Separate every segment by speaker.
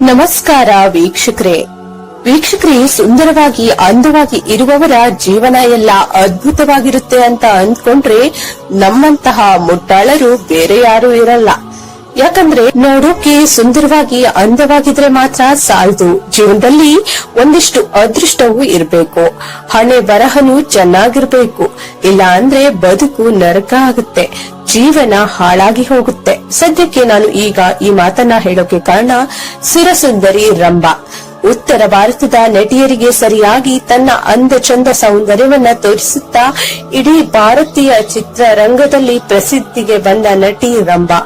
Speaker 1: ನಮಸ್ಕಾರ ವೀಕ್ಷಕರೇ. ವೀಕ್ಷಕರೇ, ಸುಂದರವಾಗಿ, ಅಂದವಾಗಿ ಇರುವವರ ಜೀವನ ಎಲ್ಲ ಅದ್ಭುತವಾಗಿರುತ್ತೆ ಅಂತ ಅಂದ್ಕೊಂಡ್ರೆ ನಮ್ಮಂತಹ ಮುಟ್ಟಾಳರು ಬೇರೆ ಯಾರು ಇರಲ್ಲ. ಯಾಕಂದ್ರೆ ನೋಡೋಕೆ ಸುಂದರವಾಗಿ, ಅಂದವಾಗಿದ್ರೆ ಮಾತ್ರ ಸಾಲದು. ಜೀವನದಲ್ಲಿ ಒಂದಿಷ್ಟು ಅದೃಷ್ಟವೂ ಇರಬೇಕು. ಹಣೆ ಬರಹನು ಚೆನ್ನಾಗಿರ್ಬೇಕು. ಇಲ್ಲ ಅಂದ್ರೆ ಬದುಕು ನರಕ ಆಗುತ್ತೆ. ಜೀವನ ಹಾಳಾಗಿ ಹೋಗುತ್ತೆ. ಸದ್ಯಕ್ಕೆ ನಾನು ಈಗ ಈ ಮಾತನ್ನ ಹೇಳೋಕೆ ಕಾರಣ ಸಿರಸುಂದರಿ ರಂಭಾ. ಉತ್ತರ ಭಾರತದ ನಟಿಯರಿಗೆ ಸರಿಯಾಗಿ ತನ್ನ ಅಂದ ಚಂದ ಸೌಂದರ್ಯವನ್ನ ತೋರಿಸುತ್ತಾ ಇಡೀ ಭಾರತೀಯ ಚಿತ್ರರಂಗದಲ್ಲಿ ಪ್ರಸಿದ್ಧಿಗೆ ಬಂದ ನಟಿ ರಂಭಾ.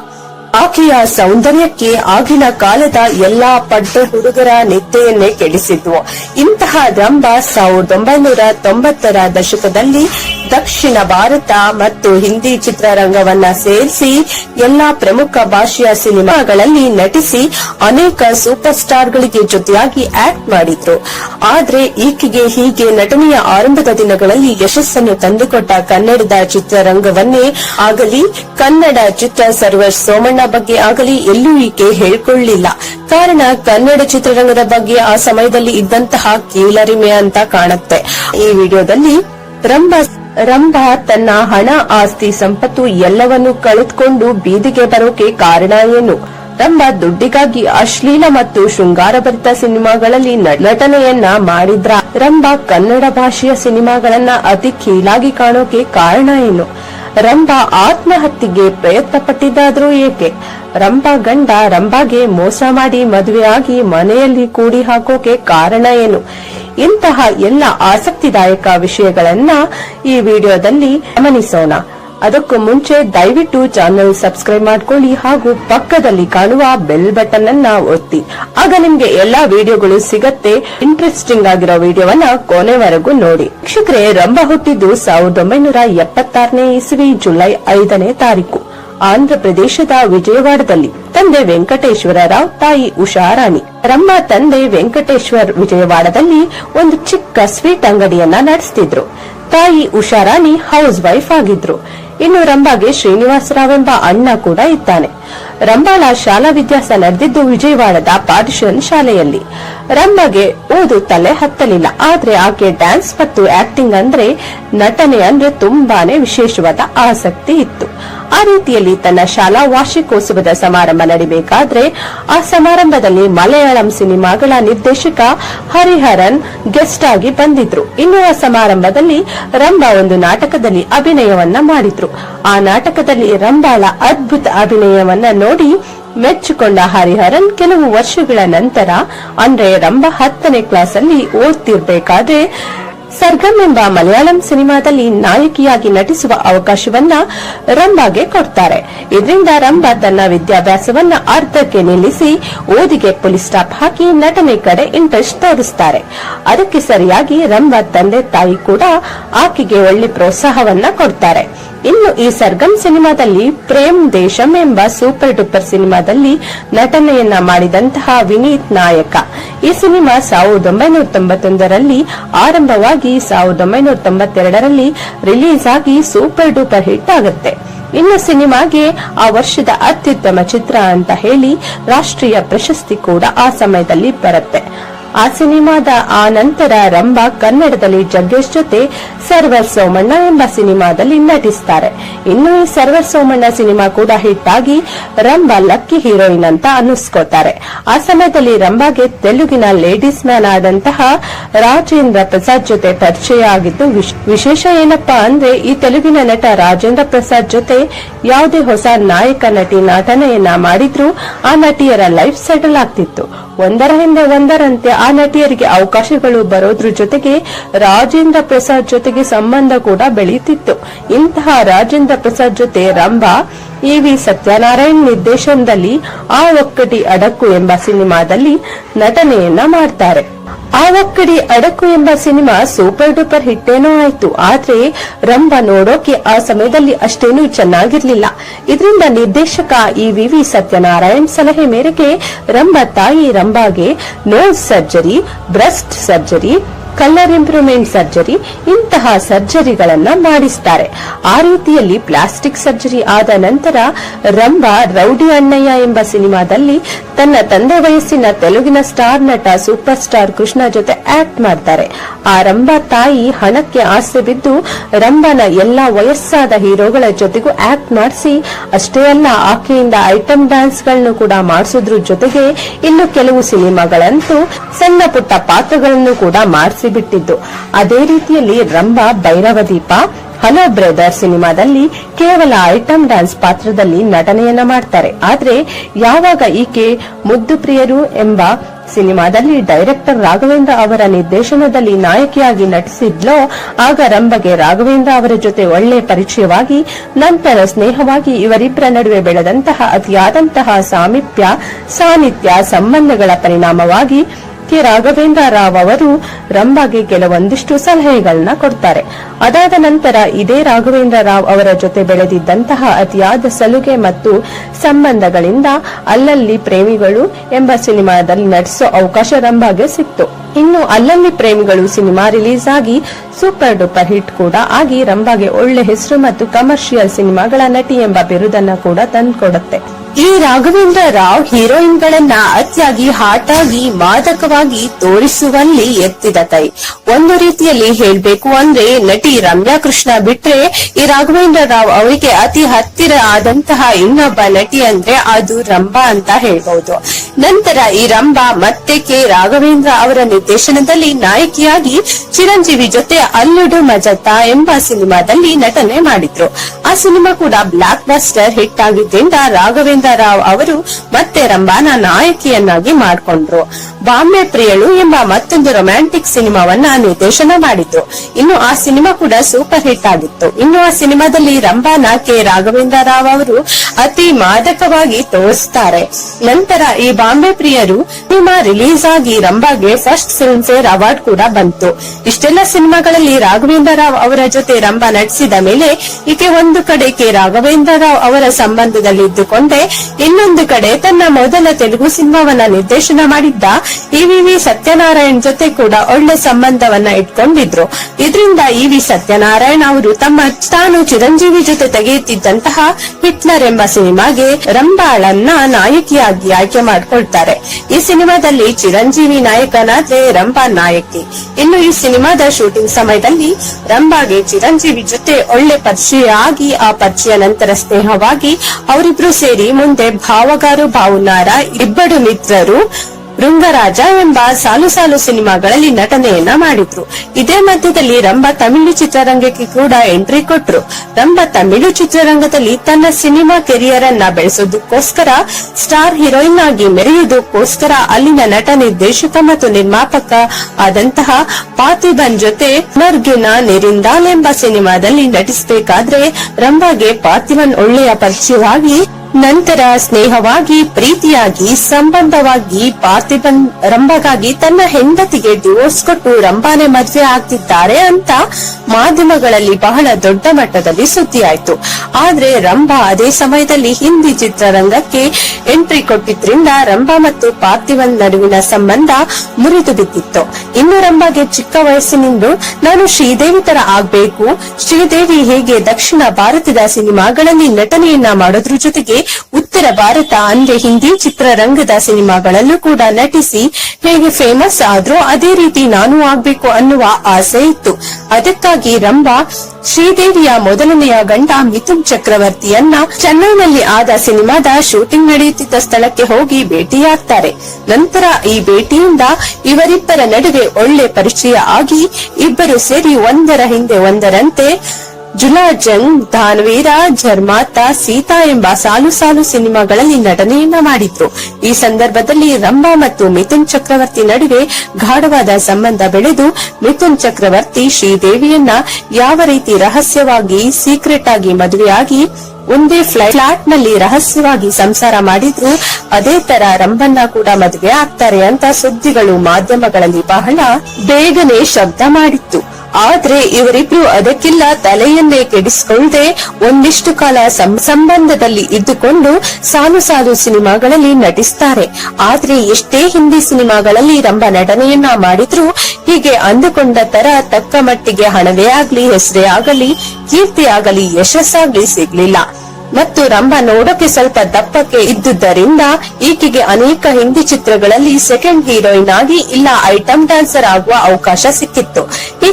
Speaker 1: ಆಕೆಯ ಸೌಂದರ್ಯಕ್ಕೆ ಆಗಿನ ಕಾಲದ ಎಲ್ಲಾ ಪಡ್ಡ ಹುಡುಗರ ನಿದ್ದೆಯನ್ನೇ ಕೆಡಿಸಿದ್ವು ಇಂತಹ ರಂಭ ಸಾವಿರದ ಒಂಬೈನೂರ ತೊಂಬತ್ತರ ದಶಕದಲ್ಲಿ ದಕ್ಷಿಣ ಭಾರತ ಮತ್ತು ಹಿಂದಿ ಚಿತ್ರರಂಗವನ್ನ ಸೇರಿಸಿ ಎಲ್ಲಾ ಪ್ರಮುಖ ಭಾಷೆಯ ಸಿನಿಮಾಗಳಲ್ಲಿ ನಟಿಸಿ ಅನೇಕ ಸೂಪರ್ ಸ್ಟಾರ್ಗಳಿಗೆ ಜೊತೆಯಾಗಿ ಆಕ್ಟ್ ಮಾಡಿದ್ರು. ಆದ್ರೆ ಈಕೆಗೆ ಹೀಗೆ ನಟನೆಯ ಆರಂಭದ ದಿನಗಳಲ್ಲಿ ಯಶಸ್ಸನ್ನು ತಂದುಕೊಟ್ಟ ಕನ್ನಡದ ಚಿತ್ರರಂಗವನ್ನೇ ಆಗಲಿ ಕನ್ನಡ ಚಿತ್ರ ಸರ್ವರ್ ಸೋಮಣ್ಣ ಬಗ್ಗೆ ಆಗಲಿ ಎಲ್ಲೂ ಈಕೆ ಹೇಳ್ಕೊಳ್ಳಿಲ್ಲ. ಕಾರಣ ಕನ್ನಡ ಚಿತ್ರರಂಗದ ಬಗ್ಗೆ ಆ ಸಮಯದಲ್ಲಿ ಇದ್ದಂತಹ ಕೀಳರಿಮೆ ಅಂತ ಕಾಣುತ್ತೆ. ಈ ವಿಡಿಯೋದಲ್ಲಿ ರಂಭಾ ರಂಭಾ ತನ್ನ ಹಣ, ಆಸ್ತಿ, ಸಂಪತ್ತು ಎಲ್ಲವನ್ನೂ ಕಳೆದುಕೊಂಡು ಬೀದಿಗೆ ಬರೋಕೆ ಕಾರಣ ಏನು? ರಂಭಾ ದುಡ್ಡಿಗಾಗಿ ಅಶ್ಲೀಲ ಮತ್ತು ಶೃಂಗಾರಭರಿತ ಸಿನಿಮಾಗಳಲ್ಲಿ ನಟನೆಯನ್ನ ಮಾಡಿದ್ರ? ರಂಭಾ ಕನ್ನಡ ಭಾಷೆಯ ಸಿನಿಮಾಗಳನ್ನ ಅತಿ ಕೀಳಾಗಿ ಕಾಣೋಕೆ ಕಾರಣ ಏನು? ರಂಭ ಆತ್ಮಹತ್ಯೆಗೆ ಪ್ರಯತ್ನ ಪಟ್ಟಿದ್ದಾದ್ರೂ ಏಕೆ? ರಂಭಾ ಗಂಡ ರಂಭಾಗೆ ಮೋಸ ಮಾಡಿ ಮದುವೆಯಾಗಿ ಮನೆಯಲ್ಲಿ ಕೂಡಿ ಹಾಕೋಕೆ ಕಾರಣ ಏನು? ಇಂತಹ ಎಲ್ಲ ಆಸಕ್ತಿದಾಯಕ ವಿಷಯಗಳನ್ನ ಈ ವಿಡಿಯೋದಲ್ಲಿ ಗಮನಿಸೋಣ. ಅದಕ್ಕೂ ಮುಂಚೆ ದಯವಿಟ್ಟು ಚಾನೆಲ್ ಸಬ್ಸ್ಕ್ರೈಬ್ ಮಾಡ್ಕೊಳ್ಳಿ ಹಾಗೂ ಪಕ್ಕದಲ್ಲಿ ಕಾಣುವ ಬೆಲ್ ಬಟನ್ ಅನ್ನ ಒತ್ತಿ. ಆಗ ನಿಮ್ಗೆ ಎಲ್ಲಾ ವಿಡಿಯೋಗಳು ಸಿಗತ್ತೆ. ಇಂಟ್ರೆಸ್ಟಿಂಗ್ ಆಗಿರೋ ವಿಡಿಯೋವನ್ನ ಕೊನೆವರೆಗೂ ನೋಡಿ. ವೀಕ್ಷಕರೇ, ರಂಭ ಹುಟ್ಟಿದ್ದು ಸಾವಿರದ ಒಂಬೈನೂರ ಎಪ್ಪತ್ತಾರನೇ ಇಸವಿ ಜುಲೈ ಐದನೇ ತಾರೀಕು. ಆಂಧ್ರ ಪ್ರದೇಶದ ವಿಜಯವಾಡದಲ್ಲಿ ತಂದೆ ವೆಂಕಟೇಶ್ವರ ರಾವ್, ತಾಯಿ ಉಷಾರಾಣಿ ರಮ್ಮ ತಂದೆ ವೆಂಕಟೇಶ್ವರ್ ವಿಜಯವಾಡದಲ್ಲಿ ಒಂದು ಚಿಕ್ಕ ಸ್ವೀಟ್ ಅಂಗಡಿಯನ್ನ ನಡೆಸ್ತಿದ್ರು. ತಾಯಿ ಉಷಾರಾಣಿ ಹೌಸ್ ವೈಫ್ ಆಗಿದ್ರು. ಇನ್ನು ರಂಭಾಗೆ ಶ್ರೀನಿವಾಸರಾವ್ ಎಂಬ ಅಣ್ಣ ಕೂಡ ಇದ್ದಾನೆ. ರಂಬಾಳ ಶಾಲಾ ವಿದ್ಯಾಸ ನಡೆದಿದ್ದು ವಿಜಯವಾಡದ ಪಾಟಿಷನ್ ಶಾಲೆಯಲ್ಲಿ. ರಂಬಾಗೆ ಓದು ತಲೆ ಹತ್ತಲಿಲ್ಲ. ಆದ್ರೆ ಆಕೆ ಡ್ಯಾನ್ಸ್ ಮತ್ತು ಆಕ್ಟಿಂಗ್ ಅಂದ್ರೆ ನಟನೆ ಅಂದ್ರೆ ತುಂಬಾನೇ ವಿಶೇಷವಾದ ಆಸಕ್ತಿ ಇತ್ತು. ಆ ರೀತಿಯಲ್ಲಿ ತನ್ನ ಶಾಲಾ ವಾರ್ಷಿಕೋತ್ಸವದ ಸಮಾರಂಭ ನಡಿಬೇಕಾದ್ರೆ ಆ ಸಮಾರಂಭದಲ್ಲಿ ಮಲಯಾಳಂ ಸಿನಿಮಾಗಳ ನಿರ್ದೇಶಕ ಹರಿಹರನ್ ಗೆಸ್ಟ್ ಆಗಿ ಬಂದಿದ್ರು. ಇನ್ನು ಆ ಸಮಾರಂಭದಲ್ಲಿ ರಂಭಾ ಒಂದು ನಾಟಕದಲ್ಲಿ ಅಭಿನಯವನ್ನ ಮಾಡಿದ್ರು. ಆ ನಾಟಕದಲ್ಲಿ ರಂಬಾಳ ಅದ್ಭುತ ಅಭಿನಯವನ್ನ ನೋಡಿ ಮೆಚ್ಚಿಕೊಂಡ ಹರಿಹರನ್ ಕೆಲವು ವರ್ಷಗಳ ನಂತರ ಅಂದ್ರೆ ರಂಭ ಹತ್ತನೇ ಕ್ಲಾಸ್ ಅಲ್ಲಿ ಓದ್ತಿರ್ಬೇಕಾದ್ರೆ ಸರ್ಗಮ್ ಎಂಬ ಮಲಯಾಳಂ ಸಿನಿಮಾದಲ್ಲಿ ನಾಯಕಿಯಾಗಿ ನಟಿಸುವ ಅವಕಾಶವನ್ನ ರಂಭಾಗೆ ಕೊಡ್ತಾರೆ. ಇದರಿಂದ ರಂಭಾ ತನ್ನ ವಿದ್ಯಾಭ್ಯಾಸವನ್ನ ಅರ್ಧಕ್ಕೆ ನಿಲ್ಲಿಸಿ ಓದಿಗೆ ಪೊಲೀಸ್ ಸ್ಟಾಪ್ ಹಾಕಿ ನಟನೆ ಕಡೆ ಇಂಟ್ರೆಸ್ಟ್ ತೋರಿಸ್ತಾರೆ. ಅದಕ್ಕೆ ಸರಿಯಾಗಿ ರಂಭಾ ತಂದೆ ತಾಯಿ ಕೂಡ ಆಕೆಗೆ ಒಳ್ಳೆ ಪ್ರೋತ್ಸಾಹವನ್ನ ಕೊಡ್ತಾರೆ. ಇನ್ನು ಈ ಸರ್ಗಮ್ ಸಿನಿಮಾದಲ್ಲಿ ಪ್ರೇಮ್ ದೇಶಂ ಎಂಬ ಸೂಪರ್ ಡೂಪರ್ ಸಿನಿಮಾದಲ್ಲಿ ನಟನೆಯನ್ನ ಮಾಡಿದಂತಹ ವಿನೀತ್ ನಾಯಕ. ಈ ಸಿನಿಮಾ ಸಾವಿರದ ಒಂಬೈನೂರ ತೊಂಬತ್ತೊಂದರಲ್ಲಿ ಆರಂಭವಾಗಿ ಸಾವಿರದ ಒಂಬೈನೂರ ತೊಂಬತ್ತೆರಡರಲ್ಲಿ ರಿಲೀಸ್ ಆಗಿ ಸೂಪರ್ ಡೂಪರ್ ಹಿಟ್ ಆಗುತ್ತೆ. ಇನ್ನು ಸಿನಿಮಾಗೆ ಆ ವರ್ಷದ ಅತ್ಯುತ್ತಮ ಚಿತ್ರ ಅಂತ ಹೇಳಿ ರಾಷ್ಟ್ರೀಯ ಪ್ರಶಸ್ತಿ ಕೂಡ ಆ ಸಮಯದಲ್ಲಿ ಬರುತ್ತೆ. ಆ ಸಿನಿಮಾದ ಆ ನಂತರ ರಂಭಾ ಕನ್ನಡದಲ್ಲಿ ಜಗ್ಗೇಶ್ ಜೊತೆ ಸರ್ವರ್ ಸೋಮಣ್ಣ ಎಂಬ ಸಿನಿಮಾದಲ್ಲಿ ನಟಿಸ್ತಾರೆ. ಇನ್ನು ಈ ಸರ್ವರ್ ಸೋಮಣ್ಣ ಸಿನಿಮಾ ಕೂಡ ಹಿಟ್ ಆಗಿ ರಂಭ ಲಕ್ಕಿ ಹೀರೋಯಿನ್ ಅಂತ ಅನ್ನಿಸ್ಕೋತಾರೆ. ಆ ಸಮಯದಲ್ಲಿ ರಂಭಾಗೆ ತೆಲುಗಿನ ಲೇಡೀಸ್ ಮ್ಯಾನ್ ಆದಂತಹ ರಾಜೇಂದ್ರ ಪ್ರಸಾದ್ ಜೊತೆ ಪರಿಚಯ ಆಗಿದ್ದು, ವಿಶ್- ವಿಶೇಷ ಏನಪ್ಪಾ ಅಂದ್ರೆ ಈ ತೆಲುಗಿನ ನಟ ರಾಜೇಂದ್ರ ಪ್ರಸಾದ್ ಜೊತೆ ಯಾವುದೇ ಹೊಸ ನಾಯಕ ನಟಿ ನಟನೆಯನ್ನ ಮಾಡಿದ್ರು ಆ ನಟಿಯರ ಲೈಫ್ ಸೆಟಲ್ ಆಗ್ತಿತ್ತು. ಒಂದರ ಹಿಂದೆ ಒಂದರಂತೆ ಆ ನಟಿಯರಿಗೆ ಅವಕಾಶಗಳು ಬರೋದ್ರ ಜೊತೆಗೆ ರಾಜೇಂದ್ರ ಪ್ರಸಾದ್ ಜೊತೆಗೆ ಸಂಬಂಧ ಕೂಡ ಬೆಳೆಯುತ್ತಿತ್ತು ಇಂತಹ ರಾಜೇಂದ್ರ ಪ್ರಸಾದ್ ಜೊತೆ ರಂಭಾ ಇ ವಿ ಸತ್ಯನಾರಾಯಣ್ ನಿರ್ದೇಶನದಲ್ಲಿ ಆ ಒಕ್ಕಟಿ ಅಡಕ್ಕು ಎಂಬ ಸಿನಿಮಾದಲ್ಲಿ ನಟನೆಯನ್ನ ಮಾಡ್ತಾರೆ. ಆ ಒಕ್ಕಡಿ ಅಡಕು ಎಂಬ ಸಿನಿಮಾ ಸೂಪರ್ ಡೂಪರ್ ಹಿಟ್ಟೇನೋ ಆಯ್ತು. ಆದ್ರೆ ರಂಭ ನೋಡೋಕೆ ಆ ಸಮಯದಲ್ಲಿ ಅಷ್ಟೇನೂ ಚೆನ್ನಾಗಿರ್ಲಿಲ್ಲ. ಇದರಿಂದ ನಿರ್ದೇಶಕ ಈ ವಿವಿ ಸತ್ಯನಾರಾಯಣ್ ಸಲಹೆ ಮೇರೆಗೆ ರಂಭ ತಾಯಿ ರಂಭಾಗೆ nose surgery, breast surgery colour improvement surgery ಇಂತಹ ಸರ್ಜರಿಗಳನ್ನ ಮಾಡಿಸ್ತಾರೆ. ಆ ರೀತಿಯಲ್ಲಿ ಪ್ಲಾಸ್ಟಿಕ್ ಸರ್ಜರಿ ಆದ ನಂತರ ರಂಭ ರೌಡಿ ಅಣ್ಣಯ್ಯ ಎಂಬ ಸಿನಿಮಾದಲ್ಲಿ ತನ್ನ ತಂದೆ ವಯಸ್ಸಿನ ತೆಲುಗಿನ ಸ್ಟಾರ್ ನಟ ಸೂಪರ್ ಸ್ಟಾರ್ ಕೃಷ್ಣ ಜೊತೆ ಆಕ್ಟ್ ಮಾಡ್ತಾರೆ. ಆ ರಂಭ ತಾಯಿ ಹಣಕ್ಕೆ ಆಸೆ ಬಿದ್ದು ರಂಭನ ಎಲ್ಲಾ ವಯಸ್ಸಾದ ಹೀರೋಗಳ ಜೊತೆಗೂ ಆಕ್ಟ್ ಮಾಡಿಸಿ, ಅಷ್ಟೇ ಅಲ್ಲ ಆಕೆಯಿಂದ ಐಟಂ ಡ್ಯಾನ್ಸ್ಗಳನ್ನು ಕೂಡ ಮಾಡಿಸೋದ್ರ ಜೊತೆಗೆ ಇನ್ನು ಕೆಲವು ಸಿನಿಮಾಗಳಂತೂ ಸಣ್ಣ ಪುಟ್ಟ ಪಾತ್ರಗಳನ್ನು ಕೂಡ ಮಾಡಿಸಿ ಬಿಟ್ಟಿದ್ದು ಅದೇ ರೀತಿಯಲ್ಲಿ ರಂಭಾ, ಭೈರವ ದೀಪ, ಹಲೋ ಬ್ರದರ್ ಸಿನಿಮಾದಲ್ಲಿ ಕೇವಲ ಐಟಂ ಡ್ಯಾನ್ಸ್ ಪಾತ್ರದಲ್ಲಿ ನಟನೆಯನ್ನ ಮಾಡ್ತಾರೆ. ಆದ್ರೆ ಯಾವಾಗ ಈಕೆ ಮುದ್ದು ಪ್ರಿಯರು ಎಂಬ ಸಿನಿಮಾದಲ್ಲಿ ಡೈರೆಕ್ಟರ್ ರಾಘವೇಂದ್ರ ಅವರ ನಿರ್ದೇಶನದಲ್ಲಿ ನಾಯಕಿಯಾಗಿ ನಟಿಸಿದ್ಲೋ, ಆಗ ರಂಭಗೆ ರಾಘವೇಂದ್ರ ಅವರ ಜೊತೆ ಒಳ್ಳೆ ಪರಿಚಯವಾಗಿ, ನಂತರ ಸ್ನೇಹವಾಗಿ ಇವರಿಬ್ಬರ ನಡುವೆ ಬೆಳೆದಂತಹ ಅತಿಯಾದಂತಹ ಸಾಮೀಪ್ಯ ಸಾನ್ನಿತ್ಯ ಸಂಬಂಧಗಳ ಪರಿಣಾಮವಾಗಿ ಕೆ ರಾಘವೇಂದ್ರ ರಾವ್ ಅವರು ರಂಭಾಗೆ ಕೆಲವೊಂದಿಷ್ಟು ಸಲಹೆಗಳನ್ನ ಕೊಡ್ತಾರೆ. ಅದಾದ ನಂತರ ಇದೇ ರಾಘವೇಂದ್ರ ರಾವ್ ಅವರ ಜೊತೆ ಬೆಳೆದಿದ್ದಂತಹ ಅತಿಯಾದ ಸಲುಗೆ ಮತ್ತು ಸಂಬಂಧಗಳಿಂದ ಅಲ್ಲಲ್ಲಿ ಪ್ರೇಮಿಗಳು ಎಂಬ ಸಿನಿಮಾದಲ್ಲಿ ನಟಿಸೋ ಅವಕಾಶ ರಂಭಾಗೆ ಸಿಕ್ತು. ಇನ್ನು ಅಲ್ಲಲ್ಲಿ ಪ್ರೇಮಿಗಳು ಸಿನಿಮಾ ರಿಲೀಸ್ ಆಗಿ ಸೂಪರ್ ಡೂಪರ್ ಹಿಟ್ ಕೂಡ ಆಗಿ ರಂಭಾಗೆ ಒಳ್ಳೆ ಹೆಸರು ಮತ್ತು ಕಮರ್ಷಿಯಲ್ ಸಿನಿಮಾಗಳ ನಟಿ ಎಂಬ ಬಿರುದನ್ನ ಕೂಡ ತಂದ್ಕೊಡುತ್ತೆ. ಈ ರಾಘವೇಂದ್ರ ರಾವ್ ಹೀರೋಯಿನ್ಗಳನ್ನ ಅತಿಯಾಗಿ ಹಾಟಾಗಿ ಮಾದಕವಾಗಿ ತೋರಿಸುವಲ್ಲಿ ಎತ್ತಿದ ಕೈ. ಒಂದು ರೀತಿಯಲ್ಲಿ ಹೇಳ್ಬೇಕು ಅಂದ್ರೆ ನಟಿ ರಮ್ಯಾ ಕೃಷ್ಣ ಬಿಟ್ರೆ ಈ ರಾಘವೇಂದ್ರ ರಾವ್ ಅವರಿಗೆ ಅತಿ ಹತ್ತಿರ ಆದಂತಹ ಇನ್ನೊಬ್ಬ ನಟಿ ಅಂದ್ರೆ ಅದು ರಂಭಾ ಅಂತ ಹೇಳ್ಬಹುದು ನಂತರ ಈ ರಂಭಾ ಮತ್ತೆ ಕೆ ರಾಘವೇಂದ್ರ ಅವರ ನಿರ್ದೇಶನದಲ್ಲಿ ನಾಯಕಿಯಾಗಿ ಚಿರಂಜೀವಿ ಜೊತೆ ಅಲ್ಲುಡು ಮಜತಾ ಎಂಬ ಸಿನಿಮಾದಲ್ಲಿ ನಟನೆ ಮಾಡಿದ್ರು. ಆ ಸಿನಿಮಾ ಕೂಡ ಬ್ಲಾಕ್ ಬಸ್ಟರ್ ಹಿಟ್ ಆಗಿದ್ದರಿಂದ ರಾಘವೇಂದ್ರ ರಾವ್ ಅವರು ಮತ್ತೆ ರಂಬಾನ ನಾಯಕಿಯನ್ನಾಗಿ ಮಾಡ್ಕೊಂಡ್ರು. ಬಾಂಬೆ ಪ್ರಿಯಳು ಎಂಬ ಮತ್ತೊಂದು ರೊಮ್ಯಾಂಟಿಕ್ ಸಿನಿಮಾವನ್ನ ನಿರ್ದೇಶನ ಮಾಡಿದ್ರು. ಇನ್ನು ಆ ಸಿನಿಮಾ ಕೂಡ ಸೂಪರ್ ಹಿಟ್ ಆಗಿತ್ತು. ಇನ್ನು ಆ ಸಿನಿಮಾದಲ್ಲಿ ರಂಭಾನ ಕೆ. ರಾಘವೇಂದ್ರ ರಾವ್ ಅವರು ಅತಿ ಮಾದಕವಾಗಿ ತೋರಿಸ್ತಾರೆ. ನಂತರ ಈ ಬಾಂಬೆ ಪ್ರಿಯರು ಸಿನಿಮಾ ರಿಲೀಸ್ ಆಗಿ ರಂಬಾಗೆ ಫಸ್ಟ್ ಫಿಲ್ಮ್ ಫೇರ್ ಅವಾರ್ಡ್ ಕೂಡ ಬಂತು. ಇಷ್ಟೆಲ್ಲ ಸಿನಿಮಾಗಳಲ್ಲಿ ರಾಘವೇಂದ್ರ ರಾವ್ ಅವರ ಜೊತೆ ರಂಬಾ ನಟಿಸಿದ ಮೇಲೆ ಈಕೆ ಒಂದು ಕಡೆ ಕೆ. ರಾಘವೇಂದ್ರ ರಾವ್ ಅವರ ಸಂಬಂಧದಲ್ಲಿದ್ದುಕೊಂಡೆ ಇನ್ನೊಂದು ಕಡೆ ತನ್ನ ಮೊದಲ ತೆಲುಗು ಸಿನಿಮಾವನ್ನ ನಿರ್ದೇಶನ ಮಾಡಿದ್ದ ಇವಿವಿ ಸತ್ಯನಾರಾಯಣ್ ಜೊತೆ ಕೂಡ ಒಳ್ಳೆ ಸಂಬಂಧವನ್ನ ಇಟ್ಕೊಂಡಿದ್ರು. ಇದರಿಂದ ಇವಿ ಸತ್ಯನಾರಾಯಣ್ ಅವರು ತಮ್ಮ ತಾನು ಚಿರಂಜೀವಿ ಜೊತೆ ತೆಗೆಯುತ್ತಿದ್ದಂತಹ ಹಿಟ್ಲರ್ ಎಂಬ ಸಿನಿಮಾಗೆ ರಂಬಾಳನ್ನ ನಾಯಕಿಯಾಗಿ ಆಯ್ಕೆ ಮಾಡಿಕೊಳ್ತಾರೆ. ಈ ಸಿನಿಮಾದಲ್ಲಿ ಚಿರಂಜೀವಿ ನಾಯಕನಾದ್ರೆ ರಂಬಾ ನಾಯಕಿ. ಇನ್ನು ಈ ಸಿನಿಮಾದ ಶೂಟಿಂಗ್ ಸಮಯದಲ್ಲಿ ರಂಬಾಗೆ ಚಿರಂಜೀವಿ ಜೊತೆ ಒಳ್ಳೆ ಪರಿಚಯ ಆಗಿ, ಆ ಪರಿಚಯ ನಂತರ ಸ್ನೇಹವಾಗಿ ಅವರಿಬ್ರು ಸೇರಿ ಮುಂದೆ ಭಾವಗಾರು ಭಾವುನಾರ ಇಬ್ಬರು ಮಿತ್ರರು ರುಂಗರಾಜ ಎಂಬ ಸಾಲು ಸಾಲು ಸಿನಿಮಾಗಳಲ್ಲಿ ನಟನೆಯನ್ನ ಮಾಡಿದ್ರು. ಇದೇ ಮಧ್ಯದಲ್ಲಿ ರಂಭಾ ತಮಿಳು ಚಿತ್ರರಂಗಕ್ಕೆ ಕೂಡ ಎಂಟ್ರಿ ಕೊಟ್ರು. ರಂಭಾ ತಮಿಳು ಚಿತ್ರರಂಗದಲ್ಲಿ ತನ್ನ ಸಿನಿಮಾ ಕೆರಿಯರ್ ಅನ್ನ ಬೆಳೆಸೋದಕ್ಕೋಸ್ಕರ ಸ್ಟಾರ್ ಹೀರೋಯಿನ್ ಆಗಿ ಮೆರೆಯುವುದಕ್ಕೋಸ್ಕರ ಅಲ್ಲಿನ ನಟ ನಿರ್ದೇಶಕ ಮತ್ತು ನಿರ್ಮಾಪಕ ಆದಂತಹ ಪಾರ್ಥಿಬನ್ ಜೊತೆ ಮರ್ಗಿನ ನಿರಿಂದಾಲ್ ಎಂಬ ಸಿನಿಮಾದಲ್ಲಿ ನಟಿಸಬೇಕಾದ್ರೆ ರಂಭಾಗೆ ಪಾರ್ಥಿಬನ್ ಒಳ್ಳೆಯ ಪರಿಚಯವಾಗಿ ನಂತರ ಸ್ನೇಹವಾಗಿ, ಪ್ರೀತಿಯಾಗಿ, ಸಂಬಂಧವಾಗಿ ಪಾರ್ಥಿಬನ್ ರಂಭಗಾಗಿ ತನ್ನ ಹೆಂಡತಿಗೆ ಡಿವೋರ್ಸ್ ಕೊಟ್ಟು ರಂಭಾನೆ ಮದುವೆ ಆಗ್ತಿದ್ದಾರೆ ಅಂತ ಮಾಧ್ಯಮಗಳಲ್ಲಿ ಬಹಳ ದೊಡ್ಡ ಮಟ್ಟದಲ್ಲಿ ಸುದ್ದಿಯಾಯಿತು. ಆದ್ರೆ ರಂಭಾ ಅದೇ ಸಮಯದಲ್ಲಿ ಹಿಂದಿ ಚಿತ್ರರಂಗಕ್ಕೆ ಎಂಟ್ರಿ ಕೊಟ್ಟಿದ್ರಿಂದ ರಂಭಾ ಮತ್ತು ಪಾರ್ಥಿವನ್ ನಡುವಿನ ಸಂಬಂಧ ಮುರಿದು ಬಿದ್ದಿತ್ತು. ಇನ್ನು ರಂಭಾಗೆ ಚಿಕ್ಕ ವಯಸ್ಸಿನಿಂದ ನಾನು ಶ್ರೀದೇವಿ ತರ ಆಗ್ಬೇಕು. ಶ್ರೀದೇವಿ ಹೇಗೆ ದಕ್ಷಿಣ ಭಾರತದ ಸಿನಿಮಾಗಳಲ್ಲಿ ನಟನೆಯನ್ನ ಮಾಡೋದ್ರ ಜೊತೆಗೆ ಉತ್ತರ ಭಾರತ ಅಂದ್ರೆ ಹಿಂದಿ ಚಿತ್ರರಂಗದ ಸಿನಿಮಾಗಳಲ್ಲೂ ಕೂಡ ನಟಿಸಿ ಹೇಗೆ ಫೇಮಸ್ ಆದ್ರೂ ಅದೇ ರೀತಿ ನಾನು ಆಗ್ಬೇಕು ಅನ್ನುವ ಆಸೆ ಇತ್ತು. ಅದಕ್ಕಾಗಿ ರಂಭಾ ಶ್ರೀದೇವಿಯ ಮೊದಲನೆಯ ಗಂಡ ಮಿಥುನ್ ಚಕ್ರವರ್ತಿಯನ್ನ ಚೆನ್ನೈನಲ್ಲಿ ಆದ ಸಿನಿಮಾದ ಶೂಟಿಂಗ್ ನಡೆಯುತ್ತಿದ್ದ ಸ್ಥಳಕ್ಕೆ ಹೋಗಿ ಭೇಟಿಯಾಗ್ತಾರೆ. ನಂತರ ಈ ಭೇಟಿಯಿಂದ ಇವರಿಬ್ಬರ ನಡುವೆ ಒಳ್ಳೆ ಪರಿಚಯ ಆಗಿ ಇಬ್ಬರು ಸೇರಿ ಒಂದರ ಹಿಂದೆ ಒಂದರಂತೆ ಜುಲಾಜಂಗ್ ದಾನ್ವೀರ ಜರ್ಮಾತ, ಸೀತಾ ಎಂಬ ಸಾಲು ಸಾಲು ಸಿನಿಮಾಗಳಲ್ಲಿ ನಟನೆಯನ್ನ ಮಾಡಿದ್ರು. ಈ ಸಂದರ್ಭದಲ್ಲಿ ರಂಭಾ ಮತ್ತು ಮಿಥುನ್ ಚಕ್ರವರ್ತಿ ನಡುವೆ ಗಾಢವಾದ ಸಂಬಂಧ ಬೆಳೆದು ಮಿಥುನ್ ಚಕ್ರವರ್ತಿ ಶ್ರೀದೇವಿಯನ್ನ ಯಾವ ರೀತಿ ರಹಸ್ಯವಾಗಿ ಸೀಕ್ರೆಟ್ ಆಗಿ ಮದುವೆಯಾಗಿ, ಒಂದೇ ಫ್ಲಾಟ್ನಲ್ಲಿ ರಹಸ್ಯವಾಗಿ ಸಂಸಾರ ಮಾಡಿದ್ರು, ಅದೇ ತರ ರಂಭನ್ನ ಕೂಡ ಮದುವೆ ಆಗ್ತಾರೆ ಅಂತ ಸುದ್ದಿಗಳು ಮಾಧ್ಯಮಗಳಲ್ಲಿ ಬಹಳ ಬೇಗನೆ ಶಬ್ದ ಮಾಡಿತ್ತು. ಆದ್ರೆ ಇವರಿಬ್ರು ಅದಕ್ಕಿಲ್ಲ ತಲೆಯನ್ನೇ ಕೆಡಿಸಿಕೊಳ್ಳದೆ ಒಂದಿಷ್ಟು ಕಾಲ ಸಂಬಂಧದಲ್ಲಿ ಇದ್ದುಕೊಂಡು ಸಾಲು ಸಾಲು ಸಿನಿಮಾಗಳಲ್ಲಿ ನಟಿಸ್ತಾರೆ. ಆದ್ರೆ ಎಷ್ಟೇ ಹಿಂದಿ ಸಿನಿಮಾಗಳಲ್ಲಿ ರಂಭ ನಟನೆಯನ್ನ ಮಾಡಿದ್ರು ಹೀಗೆ ಅಂದುಕೊಂಡ ತರ ತಕ್ಕ ಮಟ್ಟಿಗೆ ಹಣವೇ ಆಗ್ಲಿ, ಹೆಸರೇ ಆಗಲಿ, ಕೀರ್ತಿ ಆಗಲಿ, ಯಶಸ್ಸಾಗ್ಲಿ ಸಿಗ್ಲಿಲ್ಲ. ಮತ್ತು ರಂಭ ನೋಡೋಕೆ ಸ್ವಲ್ಪ ದಪ್ಪಕ್ಕೆ ಇದ್ದುದರಿಂದ ಈಕೆಗೆ ಅನೇಕ ಹಿಂದಿ ಚಿತ್ರಗಳಲ್ಲಿ ಸೆಕೆಂಡ್ ಹೀರೋಯಿನ್ ಆಗಿ ಇಲ್ಲ, ಐಟಂ ಡ್ಯಾನ್ಸರ್ ಆಗುವ ಅವಕಾಶ ಸಿಕ್ಕಿತ್ತು.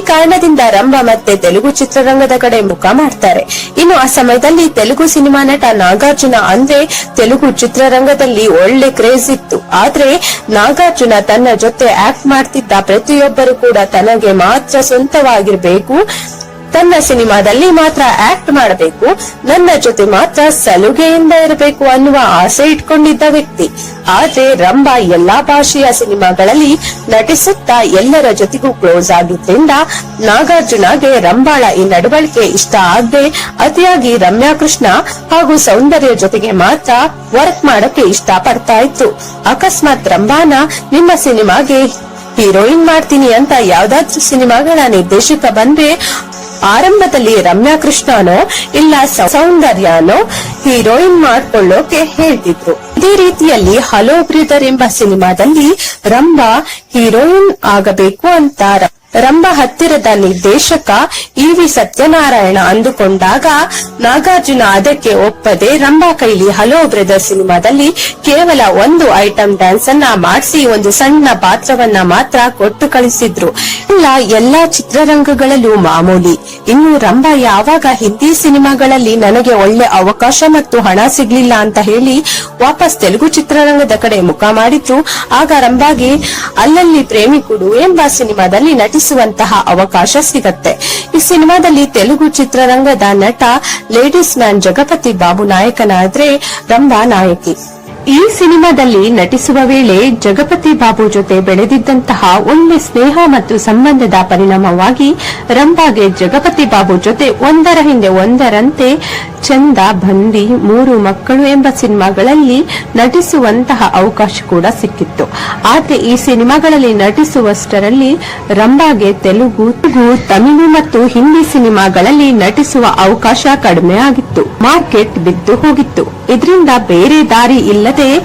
Speaker 1: ಕಾರಣದಿಂದ ರಂಭ ಮತ್ತೆ ತೆಲುಗು ಚಿತ್ರರಂಗದ ಕಡೆ ಮುಖ ಮಾಡ್ತಾರೆ. ಇನ್ನು ಆ ಸಮಯದಲ್ಲಿ ತೆಲುಗು ಸಿನಿಮಾ ನಟ ನಾಗಾರ್ಜುನ ಅಂದ್ರೆ ತೆಲುಗು ಚಿತ್ರರಂಗದಲ್ಲಿ ಒಳ್ಳೆ ಕ್ರೇಜ್ ಇತ್ತು. ಆದ್ರೆ ನಾಗಾರ್ಜುನ ತನ್ನ ಜೊತೆ ಆಕ್ಟ್ ಮಾಡ್ತಿದ್ದ ಪ್ರತಿಯೊಬ್ಬರು ಕೂಡ ತನಗೆ ಮಾತ್ರ ಸ್ವಂತವಾಗಿರ್ಬೇಕು. ತನ್ನ ಸಿನಿಮಾದಲ್ಲಿ ಮಾತ್ರ ಆಕ್ಟ್ ಮಾಡಬೇಕು, ನನ್ನ ಜೊತೆ ಮಾತ್ರ ಸಲುಗೆಯಿಂದ ಇರಬೇಕು ಅನ್ನುವ ಆಸೆ ಇಟ್ಕೊಂಡಿದ್ದ ವ್ಯಕ್ತಿ. ಆದ್ರೆ ರಂಭಾ ಎಲ್ಲಾ ಭಾಷೆಯ ಸಿನಿಮಾಗಳಲ್ಲಿ ನಟಿಸುತ್ತಾ ಎಲ್ಲರ ಜೊತೆಗೂ ಕ್ಲೋಸ್ ಆಗಿದ್ದರಿಂದ ನಾಗಾರ್ಜುನಗೆ ರಂಬಾಳ ಈ ನಡವಳಿಕೆ ಇಷ್ಟ ಆಗದೆ ಅತಿಯಾಗಿ ರಮ್ಯಾ ಕೃಷ್ಣ ಹಾಗೂ ಸೌಂದರ್ಯ ಜೊತೆಗೆ ಮಾತ್ರ ವರ್ಕ್ ಮಾಡಕ್ಕೆ ಇಷ್ಟ ಪಡ್ತಾ ಇತ್ತು. ಅಕಸ್ಮಾತ್ ರಂಭಾನ ನಿಮ್ಮ ಸಿನಿಮಾಗೆ ಹೀರೋಯಿನ್ ಮಾಡ್ತೀನಿ ಅಂತ ಯಾವ್ದಾದ್ರು ಸಿನಿಮಾಗಳ ನಿರ್ದೇಶಕ ಬಂದ್ರೆ ಆರಂಭದಲ್ಲಿ ರಮ್ಯಾ ಕೃಷ್ಣನೋ ಇಲ್ಲ ಸೌಂದರ್ಯನೋ ಹೀರೋಯಿನ್ ಮಾಡ್ಕೊಳ್ಳೋಕೆ ಹೇಳ್ತಿದ್ರು. ಇದೇ ರೀತಿಯಲ್ಲಿ ಹಲೋ ಬ್ರೀದರ್ ಎಂಬ ಸಿನಿಮಾದಲ್ಲಿ ರಂಭಾ ಹೀರೋಯಿನ್ ಆಗಬೇಕು ಅಂತ ರಂಭ ಹತ್ತಿರದ ನಿರ್ದೇಶಕ ಇ ವಿ ಸತ್ಯನಾರಾಯಣ ಅಂದುಕೊಂಡಾಗ ನಾಗಾರ್ಜುನ ಅದಕ್ಕೆ ಒಪ್ಪದೆ ರಂಭ ಕೈಲಿ ಹಲೋ ಬ್ರದರ್ ಸಿನಿಮಾದಲ್ಲಿ ಕೇವಲ ಒಂದು ಐಟಂ ಡ್ಯಾನ್ಸ್ ಅನ್ನ ಮಾಡಿಸಿ ಒಂದು ಸಣ್ಣ ಪಾತ್ರವನ್ನ ಮಾತ್ರ ಕೊಟ್ಟು ಕಳಿಸಿದ್ರು. ಇಲ್ಲ ಎಲ್ಲಾ ಚಿತ್ರರಂಗಗಳಲ್ಲೂ ಮಾಮೂಲಿ. ಇನ್ನು ರಂಭ ಯಾವಾಗ ಹಿಂದಿ ಸಿನಿಮಾಗಳಲ್ಲಿ ನನಗೆ ಒಳ್ಳೆ ಅವಕಾಶ ಮತ್ತು ಹಣ ಸಿಗ್ಲಿಲ್ಲ ಅಂತ ಹೇಳಿ ವಾಪಸ್ ತೆಲುಗು ಚಿತ್ರರಂಗದ ಕಡೆ ಮುಖ ಮಾಡಿದ್ರು. ಆಗ ರಂಭಾಗೆ ಅಲ್ಲಲ್ಲಿ ಪ್ರೇಮಿ ಪ್ರೇಮಿಕುಡು ಎಂಬ ಸಿನಿಮಾದಲ್ಲಿ ನಟಿಸುವಂತಹ ಅವಕಾಶ ಸಿಗತ್ತೆ. ಈ ಸಿನಿಮಾದಲ್ಲಿ ತೆಲುಗು ಚಿತ್ರರಂಗದ ನಟ ಲೇಡೀಸ್ ಮ್ಯಾನ್ ಜಗಪತಿ ಬಾಬು ನಾಯಕನಾದ್ರೆ ರಂಭಾ ನಾಯಕಿ. ಈ ಸಿನಿಮಾದಲ್ಲಿ ನಟಿಸುವ ವೇಳೆ ಜಗಪತಿ ಬಾಬು ಜೊತೆ ಬೆಳೆದಿದ್ದಂತಹ ಒಳ್ಳೆ ಸ್ನೇಹ ಮತ್ತು ಸಂಬಂಧದ ಪರಿಣಾಮವಾಗಿ ರಂಭಾಗೆ ಜಗಪತಿ ಬಾಬು ಜೊತೆ ಒಂದರ ಹಿಂದೆ ಒಂದರಂತೆ ಚಂದ ಬಂದಿ ಮೂರು ಮಕ್ಕಳು ಎಂಬ ಸಿನಿಮಾಗಳಲ್ಲಿ ನಟಿಸುವಂತಹ ಅವಕಾಶ ಕೂಡ ಸಿಕ್ಕಿತ್ತು. ಆದರೆ ಈ ಸಿನಿಮಾಗಳಲ್ಲಿ ನಟಿಸುವಷ್ಟರಲ್ಲಿ ರಂಭಾಗೆ ತೆಲುಗು ತಮಿಳು ಮತ್ತು ಹಿಂದಿ ಸಿನಿಮಾಗಳಲ್ಲಿ ನಟಿಸುವ ಅವಕಾಶ ಕಡಿಮೆ ಆಗಿತ್ತು. ಮಾರ್ಕೆಟ್ ಬಿದ್ದು ಹೋಗಿತ್ತು. ಇದರಿಂದ ಬೇರೆ ದಾರಿ ಇಲ್ಲದೆ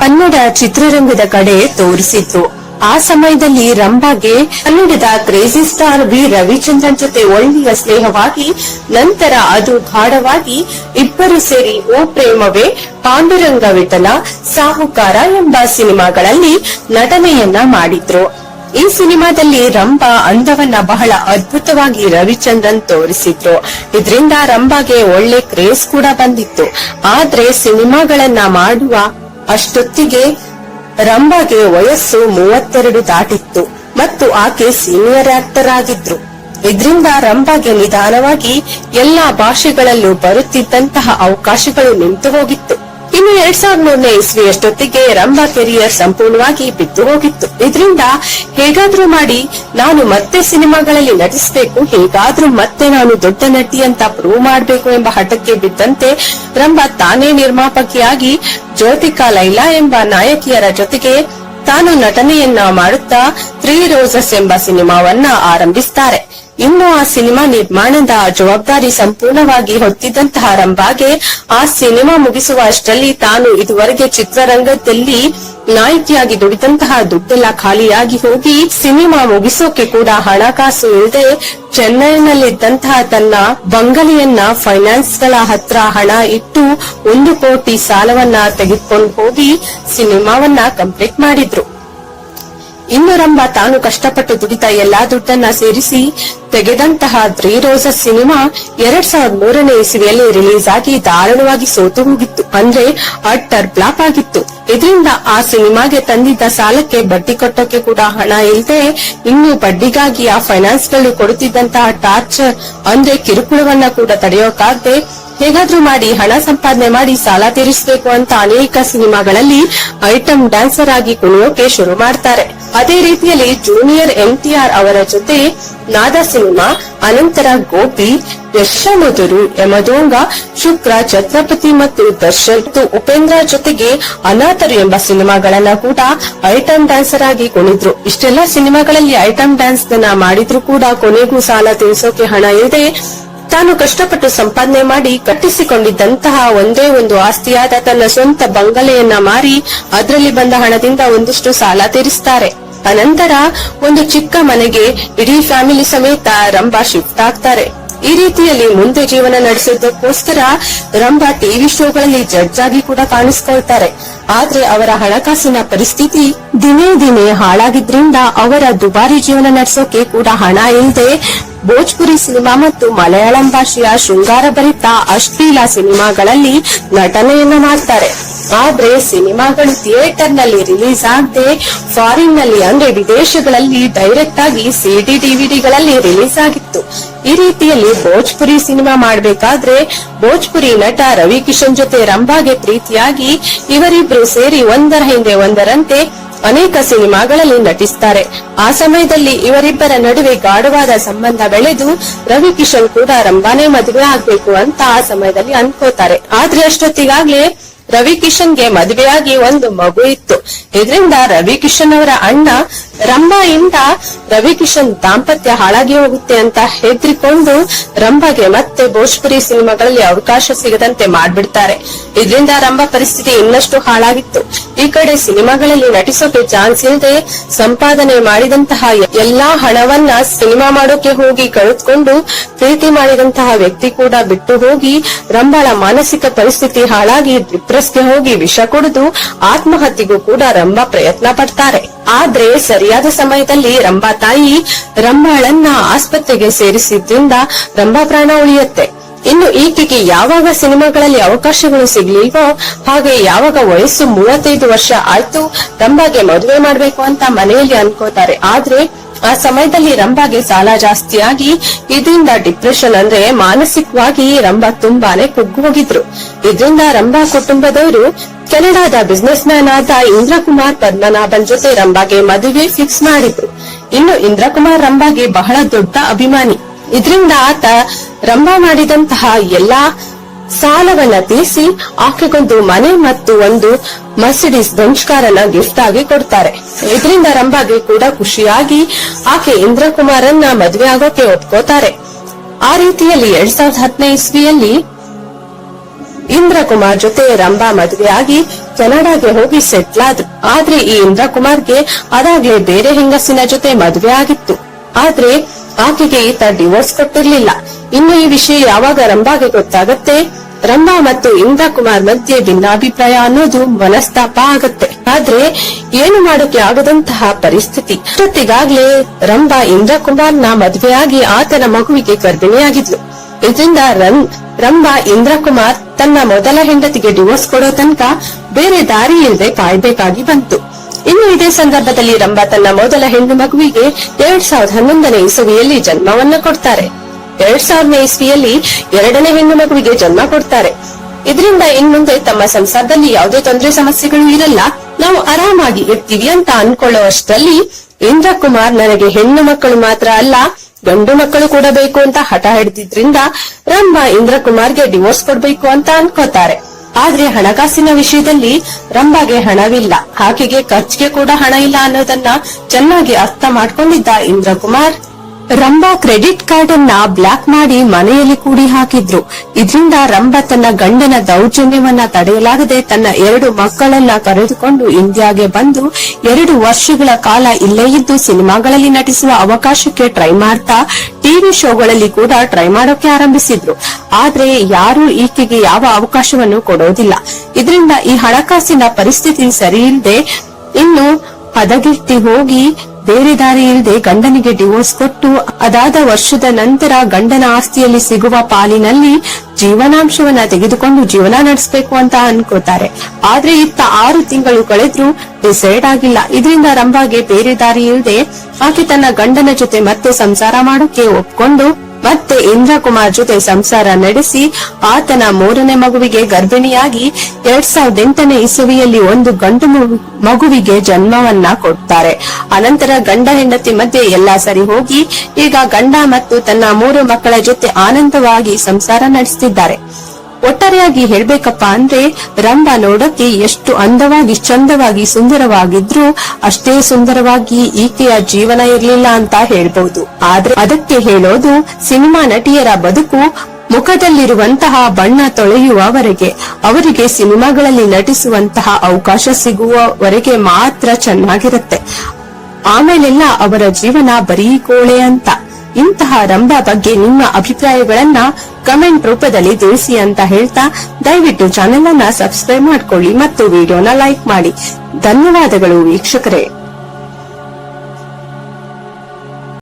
Speaker 1: ಕನ್ನಡ ಚಿತ್ರರಂಗದ ಕಡೆ ತೋರಿಸಿತ್ತು. ಆ ಸಮಯದಲ್ಲಿ ರಂಭಾಗೆ ಕನ್ನಡದ ಕ್ರೇಜಿ ಸ್ಟಾರ್ ಬಿ ರವಿಚಂದ್ರನ್ ಜೊತೆ ಒಳ್ಳೆಯ ಸ್ನೇಹವಾಗಿ, ನಂತರ ಅದು ಗಾಢವಾಗಿ ಇಬ್ಬರು ಸೇರಿ ಓ ಪ್ರೇಮವೇ ಪಾಂಡುರಂಗ ವಿಠಲ ಸಾಹುಕಾರ ಎಂಬ ಸಿನಿಮಾಗಳಲ್ಲಿ ನಟನೆಯನ್ನ ಮಾಡಿದ್ರು. ಈ ಸಿನಿಮಾದಲ್ಲಿ ರಂಭಾ ಅಂದವನ್ನ ಬಹಳ ಅದ್ಭುತವಾಗಿ ರವಿಚಂದ್ರನ್ ತೋರಿಸಿದ್ರು. ಇದರಿಂದ ರಂಭಾಗೆ ಒಳ್ಳೆ ಕ್ರೇಜ್ ಕೂಡ ಬಂದಿತ್ತು. ಆದ್ರೆ ಸಿನಿಮಾಗಳನ್ನ ಮಾಡುವ ಅಷ್ಟೊತ್ತಿಗೆ ರಂಭಾಗೆ ವಯಸ್ಸು ಮೂವತ್ತೆರಡು ದಾಟಿತ್ತು. ಮತ್ತು ಆಕೆ ಸೀನಿಯರ್ ಆಕ್ಟರ್ ಆಗಿದ್ರು. ಇದರಿಂದ ರಂಭಾಗೆ ನಿಧಾನವಾಗಿ ಎಲ್ಲಾ ಭಾಷೆಗಳಲ್ಲೂ ಬರುತ್ತಿದ್ದಂತಹ ಅವಕಾಶಗಳು ನಿಂತು ಹೋಗಿತ್ತು. ಇನ್ನು ಎರಡ್ ಸಾವಿರದ ಮೂರನೇ ಇಸ್ವಿಯಷ್ಟೊತ್ತಿಗೆ ರಂಭಾ ಕೆರಿಯರ್ ಸಂಪೂರ್ಣವಾಗಿ ಬಿದ್ದು ಹೋಗಿತ್ತು. ಇದರಿಂದ ಹೇಗಾದ್ರೂ ಮಾಡಿ ನಾನು ಮತ್ತೆ ಸಿನಿಮಾಗಳಲ್ಲಿ ನಟಿಸಬೇಕು, ಹೇಗಾದ್ರೂ ಮತ್ತೆ ನಾನು ದೊಡ್ಡ ನಟಿ ಅಂತ ಪ್ರೂವ್ ಮಾಡಬೇಕು ಎಂಬ ಹಠಕ್ಕೆ ಬಿದ್ದಂತೆ ರಂಭಾ ತಾನೇ ನಿರ್ಮಾಪಕಿಯಾಗಿ ಜ್ಯೋತಿಕಾ ಲೈಲಾ ಎಂಬ ನಾಯಕಿಯರ ಜೊತೆಗೆ ತಾನು ನಟನೆಯನ್ನ ಮಾಡುತ್ತಾ ತ್ರೀ ರೋಸಸ್ ಎಂಬ ಸಿನಿಮಾವನ್ನ ಆರಂಭಿಸ್ತಾರೆ. ಇನ್ನು ಆ ಸಿನಿಮಾ ನಿರ್ಮಾಣದ ಜವಾಬ್ದಾರಿ ಸಂಪೂರ್ಣವಾಗಿ ಹೊತ್ತಿದ್ದಂತಹ ರಂಭಾಗೆ ಆ ಸಿನಿಮಾ ಮುಗಿಸುವ ಅಷ್ಟರಲ್ಲಿ ತಾನು ಇದುವರೆಗೆ ಚಿತ್ರರಂಗದಲ್ಲಿ ನಾಯಕಿಯಾಗಿ ದುಡಿದಂತಹ ದುಡ್ಡೆಲ್ಲ ಖಾಲಿಯಾಗಿ ಹೋಗಿ ಸಿನಿಮಾ ಮುಗಿಸೋಕೆ ಕೂಡ ಹಣಕಾಸು ಇಲ್ಲದೆ ಚೆನ್ನೈನಲ್ಲಿದ್ದಂತಹ ತನ್ನ ಬಂಗಲೆಯನ್ನ ಫೈನಾನ್ಸ್ಗಳ ಹತ್ರ ಹಣ ಇಟ್ಟು ಒಂದು ಕೋಟಿ ಸಾಲವನ್ನ ತೆಗೆದುಕೊಂಡು ಹೋಗಿ ಸಿನಿಮಾವನ್ನ ಕಂಪ್ಲೀಟ್ ಮಾಡಿದ್ರು. ಇನ್ನು ರಂಭ ತಾನು ಕಷ್ಟಪಟ್ಟು ದುಡಿತ ಎಲ್ಲಾ ದುಡ್ಡನ್ನ ಸೇರಿಸಿ ತೆಗೆದಂತಹ ತ್ರೀ ರೋಸಸ್ ಸಿನಿಮಾ ಎರಡ್ ಸಾವಿರದ ಮೂರನೇ ಇಸವಿಯಲ್ಲಿ ರಿಲೀಸ್ ಆಗಿ ದಾರುಣವಾಗಿ ಸೋತು ಹೋಗಿತ್ತು. ಅಂದ್ರೆ ಅಟ್ಟರ್ ಬ್ಲಾಪ್ ಆಗಿತ್ತು. ಇದರಿಂದ ಆ ಸಿನಿಮಾಗೆ ತಂದಿದ್ದ ಸಾಲಕ್ಕೆ ಬಡ್ಡಿ ಕಟ್ಟೋಕೆ ಕೂಡ ಹಣ ಇಲ್ಲದೆ ಇನ್ನು ಬಡ್ಡಿಗಾಗಿ ಆ ಫೈನಾನ್ಸ್ಗಳು ಕೊಡುತ್ತಿದ್ದಂತಹ ಟಾರ್ಚರ್ ಅಂದ್ರೆ ಕಿರುಕುಳವನ್ನ ಕೂಡ ತಡೆಯೋಕಾಗದೆ ಹೇಗಾದ್ರೂ ಮಾಡಿ ಹಣ ಸಂಪಾದನೆ ಮಾಡಿ ಸಾಲ ತೀರಿಸಬೇಕು ಅಂತ ಅನೇಕ ಸಿನಿಮಾಗಳಲ್ಲಿ ಐಟಂ ಡ್ಯಾನ್ಸರ್ ಆಗಿ ಕುಣಿಯೋಕೆ ಶುರು ಮಾಡ್ತಾರೆ. ಅದೇ ರೀತಿಯಲ್ಲಿ ಜೂನಿಯರ್ ಎನ್ಟಿಆರ್ ಅವರ ಜೊತೆ ನಾದ ಸಿನಿಮಾ, ಅನಂತರ ಗೋಪಿ ಯಶಮಧುರು ಯಮದೋಂಗ, ಶುಕ್ರ, ಛತ್ರಪತಿ ಮತ್ತು ದರ್ಶನ್ ಉಪೇಂದ್ರ ಜೊತೆಗೆ ಅನಾಥರು ಎಂಬ ಸಿನಿಮಾಗಳನ್ನ ಕೂಡ ಐಟಂ ಡ್ಯಾನ್ಸರ್ ಆಗಿ ಕುಣಿದ್ರು. ಇಷ್ಟೆಲ್ಲ ಸಿನಿಮಾಗಳಲ್ಲಿ ಐಟಂ ಡ್ಯಾನ್ಸ್ ಮಾಡಿದ್ರು ಕೂಡ ಕೊನೆಗೂ ಸಾಲ ತೀರಿಸೋಕೆ ಹಣ ಇಲ್ಲದೆ ತಾನು ಕಷ್ಟಪಟ್ಟು ಸಂಪಾದನೆ ಮಾಡಿ ಕಟ್ಟಿಸಿಕೊಂಡಿದ್ದಂತಹ ಒಂದೇ ಒಂದು ಆಸ್ತಿಯಾದ ತನ್ನ ಸ್ವಂತ ಬಂಗಲೆಯನ್ನ ಮಾರಿ ಅದರಲ್ಲಿ ಬಂದ ಹಣದಿಂದ ಒಂದಿಷ್ಟು ಸಾಲ ತೀರಿಸ್ತಾರೆ. ಅನಂತರ ಒಂದು ಚಿಕ್ಕ ಮನೆಗೆ ಇಡೀ ಫ್ಯಾಮಿಲಿ ಸಮೇತ ರಂಭಾ ಶಿಫ್ಟ್ ಆಗ್ತಾರೆ. ಈ ರೀತಿಯಲ್ಲಿ ಮುಂದೆ ಜೀವನ ನಡೆಸಿದ್ದಕ್ಕೋಸ್ಕರ ರಂಭಾ ಟಿವಿ ಶೋಗಳಲ್ಲಿ ಜಡ್ಜ್ ಆಗಿ ಕೂಡ ಕಾಣಿಸ್ಕೊಳ್ತಾರೆ. ಆದ್ರೆ ಅವರ ಹಣಕಾಸಿನ ಪರಿಸ್ಥಿತಿ ದಿನೇ ದಿನೇ ಹಾಳಾಗಿದ್ರಿಂದ ಅವರ ದುಬಾರಿ ಜೀವನ ನಡೆಸೋಕೆ ಕೂಡ ಹಣ ಇಲ್ಲದೆ ಭೋಜ್ಪುರಿ ಸಿನಿಮಾ ಮತ್ತು ಮಲಯಾಳಂ ಭಾಷೆಯ ಶೃಂಗಾರ ಭರಿತ ಅಶ್ಲೀಲ ಸಿನಿಮಾಗಳಲ್ಲಿ ನಟನೆಯನ್ನು ಮಾಡ್ತಾರೆ. ಆದ್ರೆ ಸಿನಿಮಾಗಳು ಥಿಯೇಟರ್ನಲ್ಲಿ ರಿಲೀಸ್ ಆಗದೆ ಫಾರಿನ್ನಲ್ಲಿ ಅಂದ್ರೆ ವಿದೇಶಗಳಲ್ಲಿ ಡೈರೆಕ್ಟ್ ಆಗಿ ಸಿಡಿ ಡಿವಿಡಿಗಳಲ್ಲಿ ರಿಲೀಸ್ ಆಗಿತ್ತು. ಈ ರೀತಿಯಲ್ಲಿ ಭೋಜ್ಪುರಿ ಸಿನಿಮಾ ಮಾಡಬೇಕಾದ್ರೆ ಭೋಜ್ಪುರಿ ನಟ ರವಿ ಕಿಶನ್ ಜೊತೆ ರಂಭಾಗೆ ಪ್ರೀತಿಯಾಗಿ ಇವರಿಬ್ರು ಸೇರಿ ಒಂದರ ಹಿಂದೆ ಒಂದರಂತೆ ಅನೇಕ ಸಿನಿಮಾಗಳಲ್ಲಿ ನಟಿಸ್ತಾರೆ. ಆ ಸಮಯದಲ್ಲಿ ಇವರಿಬ್ಬರ ನಡುವೆ ಗಾಢವಾದ ಸಂಬಂಧ ಬೆಳೆದು ರವಿ ಕಿಶನ್ ಕೂಡ ರಂಭಾನೇ ಮದುವೆ ಆಗ್ಬೇಕು ಅಂತ ಆ ಸಮಯದಲ್ಲಿ ಅನ್ಕೋತಾರೆ. ಆದ್ರೆ ಅಷ್ಟೊತ್ತಿಗಾಗ್ಲೇ ರವಿ ಕಿಶನ್ಗೆ ಮದುವೆಯಾಗಿ ಒಂದು ಮಗು ಇತ್ತು. ಇದರಿಂದ ರವಿ ಕಿಶನ್ ಅವರ ಅಣ್ಣ ರಂಭಾಯಿಂದ ರವಿಕಿಶನ್ ದಾಂಪತ್ಯ ಹಾಳಾಗಿ ಹೋಗುತ್ತೆ ಅಂತ ಹೆದ್ರಿಕೊಂಡು ರಂಭಾಗೆ ಮತ್ತೆ ಭೋಜ್ಪುರಿ ಸಿನಿಮಾಗಳಲ್ಲಿ ಅವಕಾಶ ಸಿಗದಂತೆ ಮಾಡ್ಬಿಡ್ತಾರೆ. ಇದರಿಂದ ರಂಭಾ ಪರಿಸ್ಥಿತಿ ಇನ್ನಷ್ಟು ಹಾಳಾಗಿತ್ತು. ಈ ಕಡೆ ಸಿನಿಮಾಗಳಲ್ಲಿ ನಟಿಸೋಕೆ ಚಾನ್ಸ್ ಇಲ್ಲದೆ ಸಂಪಾದನೆ ಮಾಡಿದಂತಹ ಎಲ್ಲಾ ಹಣವನ್ನ ಸಿನಿಮಾ ಮಾಡೋಕೆ ಹೋಗಿ ಕಳೆದುಕೊಂಡು ಪ್ರೀತಿ ಮಾಡಿದಂತಹ ವ್ಯಕ್ತಿ ಕೂಡ ಬಿಟ್ಟು ಹೋಗಿ ರಂಭಾಳ ಮಾನಸಿಕ ಪರಿಸ್ಥಿತಿ ಹಾಳಾಗಿ ಡಿಪ್ರೆಸ್ಗೆ ಹೋಗಿ ವಿಷ ಕುಡಿದು ಆತ್ಮಹತ್ಯೆಗೂ ಕೂಡ ರಂಭಾ ಪ್ರಯತ್ನ ಪಡ್ತಾರೆ. ಆದ್ರೆ ಸರಿಯಾದ ಸಮಯದಲ್ಲಿ ರಂಭಾ ತಾಯಿ ರಂಭಾಳನ್ನ ಆಸ್ಪತ್ರೆಗೆ ಸೇರಿಸಿದ್ರಿಂದ ರಂಭಾ ಪ್ರಾಣ ಉಳಿಯುತ್ತೆ. ಇನ್ನು ಈಕೆಗೆ ಯಾವಾಗ ಸಿನಿಮಾಗಳಲ್ಲಿ ಅವಕಾಶಗಳು ಸಿಗ್ಲಿಲ್ವೋ ಹಾಗೆ ಯಾವಾಗ ವಯಸ್ಸು ಮೂವತ್ತೈದು ವರ್ಷ ಆಯ್ತು ರಂಭಾಗೆ ಮದುವೆ ಮಾಡ್ಬೇಕು ಅಂತ ಮನೆಯಲ್ಲಿ ಅನ್ಕೋತಾರೆ. ಆದ್ರೆ ಆ ಸಮಯದಲ್ಲಿ ರಂಭಾಗೆ ಸಾಲ ಜಾಸ್ತಿಯಾಗಿ ಇದರಿಂದ ಡಿಪ್ರೆಷನ್ ಅಂದ್ರೆ ಮಾನಸಿಕವಾಗಿ ರಂಭಾ ತುಂಬಾನೇ ಕುಗ್ಗು ಹೋಗಿದ್ರು ಇದರಿಂದ ರಂಭಾ ಕುಟುಂಬದವರು ಕೆನಡಾದ ಬಿಸ್ನೆಸ್ ಮ್ಯಾನ್ ಆದ ಇಂದ್ರಕುಮಾರ್ ಪದ್ಮನಾಭನ್ ಜೊತೆ ರಂಭಾಗೆ ಮದುವೆ ಫಿಕ್ಸ್ ಮಾಡಿದ್ರು. ಇನ್ನು ಇಂದ್ರಕುಮಾರ್ ರಂಭಾಗೆ ಬಹಳ ದೊಡ್ಡ ಅಭಿಮಾನಿ. ಇದರಿಂದ ಆತ ರಂಭಾ ಮಾಡಿದಂತಹ ಎಲ್ಲಾ ಸಾಲವನ್ನ ತೀರಿಸಿ ಆಕೆಗೊಂದು ಮನೆ ಮತ್ತು ಒಂದು ಮರ್ಸಿಡಿಸ್ ಬೆಂಚ್ ಕಾರನ್ನ ಗಿಫ್ಟ್ ಆಗಿ ಕೊಡ್ತಾರೆ. ಇದರಿಂದ ರಂಭಾಗೆ ಕೂಡ ಖುಷಿಯಾಗಿ ಆಕೆ ಇಂದ್ರಕುಮಾರನ್ನ ಮದುವೆ ಆಗೋಕೆ ಒಪ್ಕೋತಾರೆ. ಆ ರೀತಿಯಲ್ಲಿ ಎರಡ್ ಸಾವಿರದ ಹತ್ತನೇ ಇಸ್ವಿಯಲ್ಲಿ ಇಂದ್ರಕುಮಾರ್ ಜೊತೆ ರಂಭಾ ಮದುವೆಯಾಗಿ ಕೆನಡಾಗೆ ಹೋಗಿ ಸೆಟ್ಲ್ ಆದ್ರು ಆದ್ರೆ ಈ ಇಂದ್ರಕುಮಾರ್ಗೆ ಅದಾಗ್ಲೇ ಬೇರೆ ಹೆಂಗಸಿನ ಜೊತೆ ಮದುವೆ ಆಗಿತ್ತು. ಆದ್ರೆ ಆಕೆಗೆ ಈತ ಡಿವೋರ್ಸ್ ಕೊಟ್ಟಿರ್ಲಿಲ್ಲ. ಇನ್ನು ಈ ವಿಷಯ ಯಾವಾಗ ರಂಭಾಗೆ ಗೊತ್ತಾಗತ್ತೆ? ರಂಭಾ ಮತ್ತು ಇಂದ್ರಕುಮಾರ್ ಮಧ್ಯೆ ಭಿನ್ನಾಭಿಪ್ರಾಯ ಅನ್ನೋದು ಮನಸ್ತಾಪ ಆಗತ್ತೆ. ಆದ್ರೆ ಏನು ಮಾಡೋಕೆ ಆಗದಂತಹ ಪರಿಸ್ಥಿತಿ? ಜೊತೆಗಾಗ್ಲೇ ರಂಭಾ ಇಂದ್ರಕುಮಾರ್ನ ಮದುವೆಯಾಗಿ ಆತನ ಮಗುವಿಗೆ ಗರ್ಭಿಣಿಯಾಗಿದ್ಲು. ಇದರಿಂದ ರಂ ರಂಭಾ ಇಂದ್ರಕುಮಾರ್ ತನ್ನ ಮೊದಲ ಹೆಂಡತಿಗೆ ಡಿವೋರ್ಸ್ ಕೊಡೋ ತನಕ ಬೇರೆ ದಾರಿ ಇಲ್ಲದೆ ಕಾಯ್ಬೇಕಾಗಿ ಬಂತು. ಇನ್ನು ಇದೇ ಸಂದರ್ಭದಲ್ಲಿ ರಂಭಾ ತನ್ನ ಮೊದಲ ಹೆಣ್ಣು ಮಗುವಿಗೆ ಎರಡ್ ಸಾವಿರದ ಹನ್ನೊಂದನೇ ಇಸವಿಯಲ್ಲಿ ಜನ್ಮವನ್ನ ಕೊಡ್ತಾರೆ. ಎರಡ್ ಸಾವಿರನೇ ಇಸ್ವಿಯಲ್ಲಿ ಎರಡನೇ ಹೆಣ್ಣು ಮಗುವಿಗೆ ಜನ್ಮ ಕೊಡ್ತಾರೆ. ಇದರಿಂದ ಇನ್ಮುಂದೆ ತಮ್ಮ ಸಂಸಾರದಲ್ಲಿ ಯಾವುದೇ ತೊಂದರೆ ಸಮಸ್ಯೆಗಳು ಇರಲ್ಲ. ನಾವು ಆರಾಮಾಗಿ ಇರ್ತೀವಿ ಅಂತ ಅನ್ಕೊಳ್ಳುವಷ್ಟರಲ್ಲಿ ಇಂದ್ರಕುಮಾರ್ ನನಗೆ ಹೆಣ್ಣು ಮಕ್ಕಳು ಮಾತ್ರ ಅಲ್ಲ, ಗಂಡು ಮಕ್ಕಳು ಕೂಡ ಬೇಕು ಅಂತ ಹಠ ಹಿಡಿದಿದ್ರಿಂದ ಇಂದ್ರ ಕುಮಾರ್ಗೆ ಡಿವೋರ್ಸ್ ಕೊಡ್ಬೇಕು ಅಂತ ಅನ್ಕೋತಾರೆ. ಆದ್ರೆ ಹಣಕಾಸಿನ ವಿಷಯದಲ್ಲಿ ರಂಭಾಗೆ ಹಣವಿಲ್ಲ. ಆಕೆಗೆ ಖರ್ಚಿಗೆ ಕೂಡ ಹಣ ಇಲ್ಲ ಅನ್ನೋದನ್ನ ಚೆನ್ನಾಗಿ ಅರ್ಥ ಮಾಡ್ಕೊಂಡಿದ್ದ ಇಂದ್ರಕುಮಾರ್. ರಂಭಾ ಕ್ರೆಡಿಟ್ ಕಾರ್ಡ್ ಅನ್ನ ಬ್ಲಾಕ್ ಮಾಡಿ ಮನೆಯಲ್ಲಿ ಕೂಡಿ ಹಾಕಿದ್ರು. ಇದರಿಂದ ರಂಭಾ ತನ್ನ ಗಂಡನ ದೌರ್ಜನ್ಯವನ್ನ ತಡೆಯಲಾಗದೆ ತನ್ನ ಎರಡು ಮಕ್ಕಳನ್ನ ಕರೆದುಕೊಂಡು ಇಂಡಿಯಾಗೆ ಬಂದು ಎರಡು ವರ್ಷಗಳ ಕಾಲ ಇಲ್ಲೇ ಇದ್ದು ಸಿನಿಮಾಗಳಲ್ಲಿ ನಟಿಸುವ ಅವಕಾಶಕ್ಕೆ ಟ್ರೈ ಮಾಡ್ತಾ ಟಿವಿ ಶೋಗಳಲ್ಲಿ ಕೂಡ ಟ್ರೈ ಮಾಡೋಕೆ ಆರಂಭಿಸಿದ್ರು. ಆದ್ರೆ ಯಾರು ಈಕೆಗೆ ಯಾವ ಅವಕಾಶವನ್ನು ಕೊಡೋದಿಲ್ಲ. ಇದರಿಂದ ಈ ಹಣಕಾಸಿನ ಪರಿಸ್ಥಿತಿ ಸರಿಯಿಲ್ಲದೆ ಇನ್ನು ಹದಗೆಟ್ಟಿ ಹೋಗಿ ಬೇರೆ ದಾರಿ ಇಲ್ಲದೆ ಗಂಡನಿಗೆ ಡಿವೋರ್ಸ್ ಕೊಟ್ಟು, ಅದಾದ ವರ್ಷದ ನಂತರ ಗಂಡನ ಆಸ್ತಿಯಲ್ಲಿ ಸಿಗುವ ಪಾಲಿನಲ್ಲಿ ಜೀವನಾಂಶವನ್ನ ತೆಗೆದುಕೊಂಡು ಜೀವನ ನಡೆಸಬೇಕು ಅಂತ ಅನ್ಕೋತಾರೆ. ಆದ್ರೆ ಇತ್ತ ಆರು ತಿಂಗಳು ಕಳೆದ್ರು ಡಿಸೈಡ್ ಆಗಿಲ್ಲ. ಇದರಿಂದ ರಂಭಾಗೆ ಬೇರೆ ದಾರಿ ಇಲ್ಲದೆ ಆಕೆ ತನ್ನ ಗಂಡನ ಜೊತೆ ಮತ್ತೆ ಸಂಸಾರ ಮಾಡೋಕೆ ಒಪ್ಕೊಂಡು ಮತ್ತೆ ಇಂದ್ರಕುಮಾರ್ ಜೊತೆ ಸಂಸಾರ ನಡೆಸಿ ಆತನ ಮೂರನೇ ಮಗುವಿಗೆ ಗರ್ಭಿಣಿಯಾಗಿ ಎರಡ್ ಸಾವಿರದ ಎಂಟನೇ ಇಸುವಿಯಲ್ಲಿ ಒಂದು ಗಂಡು ಮಗುವಿಗೆ ಜನ್ಮವನ್ನ ಕೊಡ್ತಾರೆ. ಅನಂತರ ಗಂಡ ಹೆಂಡತಿ ಮಧ್ಯೆ ಎಲ್ಲಾ ಸರಿ ಹೋಗಿ ಈಗ ಗಂಡ ಮತ್ತು ತನ್ನ ಮೂರು ಮಕ್ಕಳ ಜೊತೆ ಆನಂದವಾಗಿ ಸಂಸಾರ ನಡೆಸುತ್ತಿದ್ದಾರೆ ಒಟ್ಟಾರೆಯಾಗಿ ಹೇಳ್ಬೇಕಪ್ಪ ಅಂದ್ರೆ ರಂಭ ನೋಡಕ್ಕೆ ಎಷ್ಟು ಅಂದವಾಗಿ, ಚಂದವಾಗಿ, ಸುಂದರವಾಗಿದ್ರು ಅಷ್ಟೇ ಸುಂದರವಾಗಿ ಈಕೆಯ ಜೀವನ ಇರ್ಲಿಲ್ಲ ಅಂತ ಹೇಳ್ಬಹುದು. ಆದ್ರೆ ಅದಕ್ಕೆ ಹೇಳೋದು ಸಿನಿಮಾ ನಟಿಯರ ಬದುಕು ಮುಖದಲ್ಲಿರುವಂತಹ ಬಣ್ಣ ತೊಳೆಯುವವರೆಗೆ, ಅವರಿಗೆ ಸಿನಿಮಾಗಳಲ್ಲಿ ನಟಿಸುವಂತಹ ಅವಕಾಶ ಸಿಗುವವರೆಗೆ ಮಾತ್ರ ಚೆನ್ನಾಗಿರುತ್ತೆ. ಆಮೇಲೆಲ್ಲ ಅವರ ಜೀವನ ಬರೀ ಕೋಳೆ ಅಂತ. ಇಂತಹ ರಂಭ ಬಗ್ಗೆ ನಿಮ್ಮ ಅಭಿಪ್ರಾಯಗಳನ್ನ ಕಮೆಂಟ್ ರೂಪದಲ್ಲಿ ತಿಳಿಸಿ ಅಂತ ಹೇಳ್ತಾ ದಯವಿಟ್ಟು ಚಾನೆಲ್ ಅನ್ನ ಸಬ್ಸ್ಕ್ರೈಬ್ ಮಾಡ್ಕೊಳ್ಳಿ ಮತ್ತು ವಿಡಿಯೋನ ಲೈಕ್ ಮಾಡಿ. ಧನ್ಯವಾದಗಳು ವೀಕ್ಷಕರೇ.